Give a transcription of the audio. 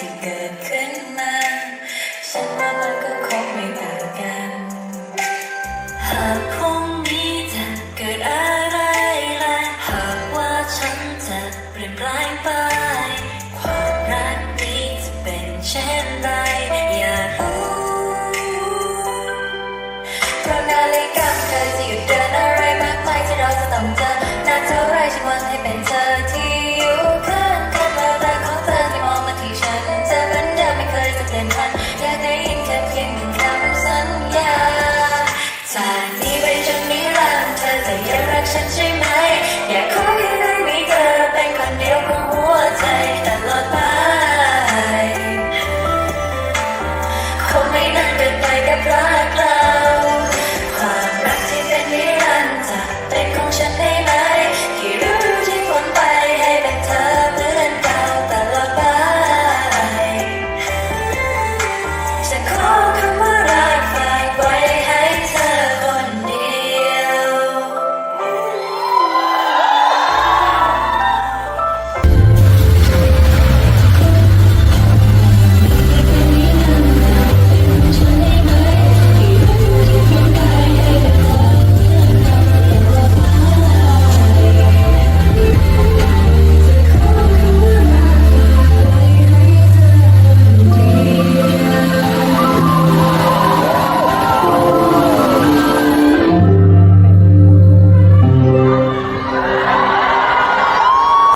ที่เกิดขึ้นมา ฉันว่ามันก็คงไม่ต่างกันหาก เ